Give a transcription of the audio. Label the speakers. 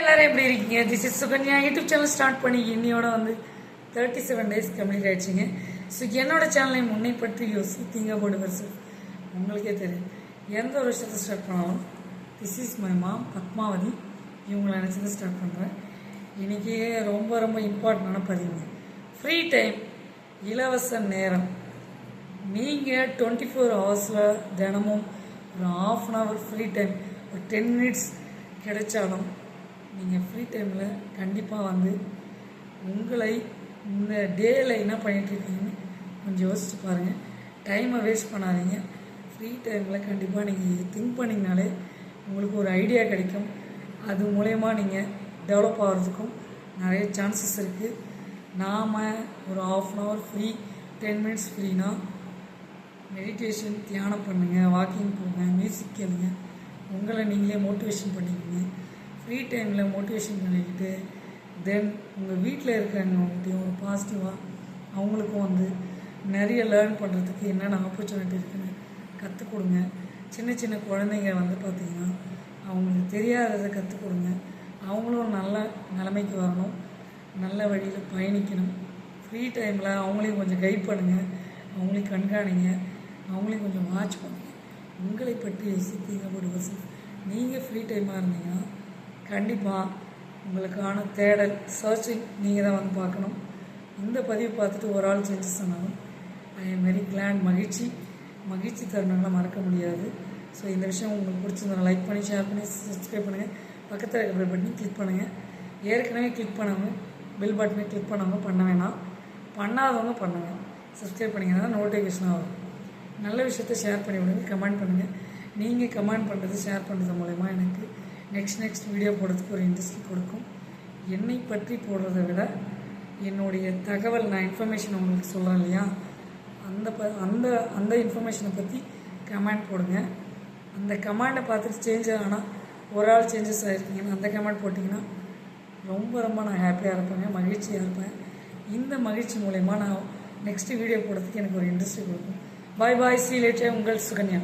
Speaker 1: எல்லாரும் எப்படி இருக்கீங்க? This is Sukanya. YouTube channel start பண்ணி இன்னையோட வந்து தேர்ட்டி செவன் டேஸ் கம்ப்ளீட் ஆயிடுச்சுங்க. ஸோ என்னோட சேனலை முன்னை பற்றி போடுங்க சார் உங்களுக்கே தெரியும். எந்த ஒரு விஷயத்தை ஸ்டார்ட் பண்ணாலும் this is my mom Padmavathi. இவங்களை நினச்சதை ஸ்டார்ட் பண்ணுறேன் இன்றைக்கி ரொம்ப ரொம்ப இம்பார்ட்டண்டான பதிவுங்க. ஃப்ரீ டைம் இலவச நேரம். நீங்கள் டுவெண்ட்டி ஃபோர் ஹவர்ஸில் தினமும் ஒரு half an hour free time ஒரு டென் மினிட்ஸ் கிடைச்சாலும் நீங்கள் ஃப்ரீ டைமில் கண்டிப்பாக வந்து உங்களை இந்த டேயில் என்ன பண்ணிகிட்ருக்கீங்கன்னு கொஞ்சம் யோசிச்சு பாருங்கள் டைமை வேஸ்ட் பண்ணாதீங்க. ஃப்ரீ டைமில் கண்டிப்பாக நீங்கள் திங்க் பண்ணிங்கனாலே உங்களுக்கு ஒரு ஐடியா கிடைக்கும். அது மூலயமா நீங்கள் டெவலப் ஆகிறதுக்கும் நிறைய சான்சஸ் இருக்குது நாம் ஒரு half an hour free ten minutes ஃப்ரீனா meditation தியானம் பண்ணுங்கள் வாக்கிங் போங்க மியூசிக் கேளுங்க. உங்களை நீங்களே மோட்டிவேஷன் பண்ணிக்கோங்க. ஃப்ரீ டைமில் மோட்டிவேஷன் பண்ணிக்கிட்டு தென் உங்கள் வீட்டில் இருக்கிறவங்ககிட்டையும் ஒரு பாசிட்டிவாக அவங்களுக்கும் வந்து நிறைய லேர்ன் பண்ணுறதுக்கு என்னென்ன ஆப்பர்ச்சுனிட்டி இருக்குன்னு கற்றுக் கொடுங்க சின்ன சின்ன குழந்தைங்க வந்து பார்த்திங்கன்னா அவங்களுக்கு தெரியாததை கற்றுக் கொடுங்க அவங்களும் நல்ல நிலைமைக்கு வரணும். நல்ல வழியில் பயணிக்கணும். ஃப்ரீ டைமில் அவங்களையும் கொஞ்சம் கைட் பண்ணுங்கள் அவங்களையும் கண்காணிங்க. அவங்களையும் கொஞ்சம் வாட்ச் பண்ணுங்கள் உங்களை பற்றி யோசித்தீங்க ஒரு வசதி நீங்கள் ஃப்ரீ டைமாக இருந்தீங்கன்னா கண்டிப்பாக உங்களுக்கான தேடல் சர்ச்சிங் நீங்கள் தான் வந்து பார்க்கணும். இந்த பதிவு பார்த்துட்டு ஒரு ஆள் சேஞ்சஸ் ஆனாலும் ஐ எம் வெரி கிளாண்ட் மகிழ்ச்சி. மகிழ்ச்சி தருணங்களை மறக்க முடியாது. ஸோ இந்த விஷயம் உங்களுக்கு பிடிச்சிருந்தா லைக் பண்ணி ஷேர் பண்ணி சப்ஸ்கிரைப் பண்ணுங்கள் பக்கத்தில் இருக்கிற பெல் பட்டனை கிளிக் பண்ணுங்கள் ஏற்கனவே கிளிக் பண்ணாமல் பெல் பட்டனை கிளிக் பண்ணாமல் பண்ண வேணாம். பண்ணாதவங்க பண்ணுங்க. சப்ஸ்கிரைப் பண்ணிங்கன்னா நோட்டிஃபிகேஷன் ஆகும். நல்ல விஷயத்த ஷேர் பண்ணி விடுங்க. கமெண்ட் பண்ணுங்கள் நீங்கள் கமெண்ட் பண்ணுறது ஷேர் பண்ணுறது மூலயமா எனக்கு நெக்ஸ்ட் நெக்ஸ்ட் வீடியோ போடுறதுக்கு ஒரு இன்ட்ரெஸ்ட் கொடுக்கும். என்னை பற்றி போடுறத விட என்னுடைய தகவல் நான் இன்ஃபர்மேஷன் உங்களுக்கு சொல்கிறேன் இல்லையா? அந்த ப அந்த அந்த இன்ஃபர்மேஷனை பற்றி கமெண்ட் போடுங்க. அந்த கமெண்டை பார்த்துட்டு சேஞ்ச் ஆனால் ஒரு ஆள் சேஞ்சஸ் ஆகிருக்கீங்கன்னு அந்த கமெண்ட் போட்டிங்கன்னா ரொம்ப ரொம்ப நான் ஹாப்பியாக இருப்பேங்க மகிழ்ச்சியாக இருப்பேன். இந்த மகிழ்ச்சி மூலயமா நான் நெக்ஸ்ட் வீடியோ போடுறதுக்கு எனக்கு ஒரு இன்ட்ரெஸ்ட் கொடுக்கும். பாய் பாய் சி லேட்டே உங்கள் சுகன்யா.